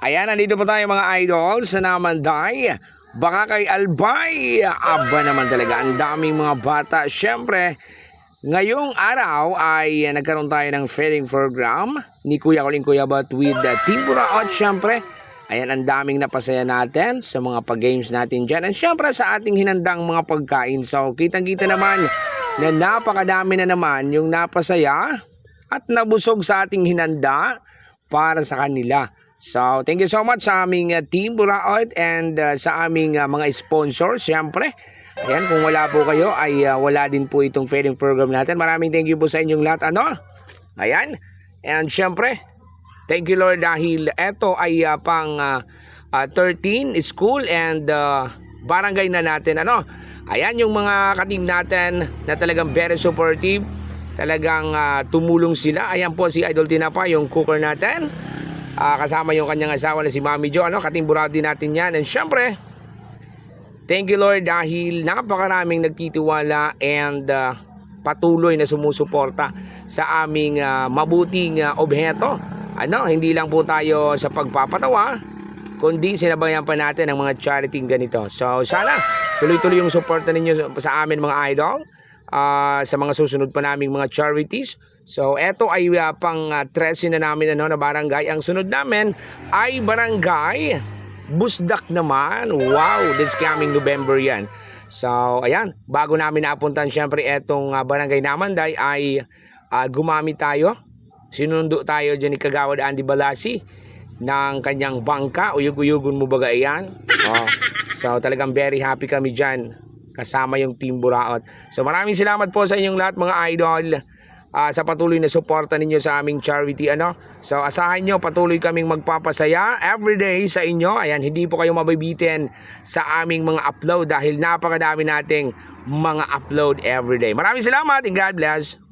Ayan, nandito po tayo mga idol sa Namanday. Baka kay Albay. Aba naman talaga, ang daming mga bata. Siyempre, ngayong araw ay nagkaroon tayo ng feeding program ni Kuya Colin Kuya Bat with uh, Team Buraot. Siyempre, ayan, ang daming napasaya natin sa mga pag-games natin dyan. And siyempre, sa ating hinandang mga pagkain. So, kitang-kita naman na napakadami na naman yung napasaya at nabusog sa ating hinanda para sa kanila. So, thank you so much sa aming uh, Team Buraot and uh, sa aming uh, mga sponsors, siyempre. Ayan, kung wala po kayo, ay uh, wala din po itong feeding program natin. Maraming thank you po sa inyong lahat. Ano? Ayan. And siyempre, thank you Lord dahil eto ay uh, pang uh, uh, 13 school and uh, barangay na natin. Ano? Ayan yung mga katim natin na talagang very supportive. Talagang uh, tumulong sila. Ayan po si Idol Tinapa, yung cooker natin. Ah, kasama yung kanyang asawa na si Mami Jo. Ano, katimburado din natin yan. And syempre, thank you Lord dahil napakaraming nagtitiwala and ah, patuloy na sumusuporta sa aming ah, mabuting ah, obheto. Ano, hindi lang po tayo sa pagpapatawa, kundi sinabayan pa natin ang mga charity ganito. So sana tuloy-tuloy yung suporta ninyo sa amin mga idol ah, sa mga susunod pa naming mga charities. So eto ay ah, pang ah, 13 na namin ano, na barangay. Ang sunod namin ay barangay Busdak naman. Wow, this coming November yan. So ayan, bago namin napuntan syempre etong ah, barangay Namanday ay ah, gumamit tayo. Sinundo tayo dyan ni Kagawad Andy Balasi ng kanyang bangka. Uyug-uyugon mo baga yan? Oh. So talagang very happy kami dyan kasama yung Team Buraot. So maraming salamat po sa inyong lahat mga idol ah, sa patuloy na suporta ninyo sa aming charity ano. So asahan nyo patuloy kaming magpapasaya everyday sa inyo. Ayan, hindi po kayo mabibitin sa aming mga upload dahil napakadami nating mga upload everyday. Maraming salamat and God bless.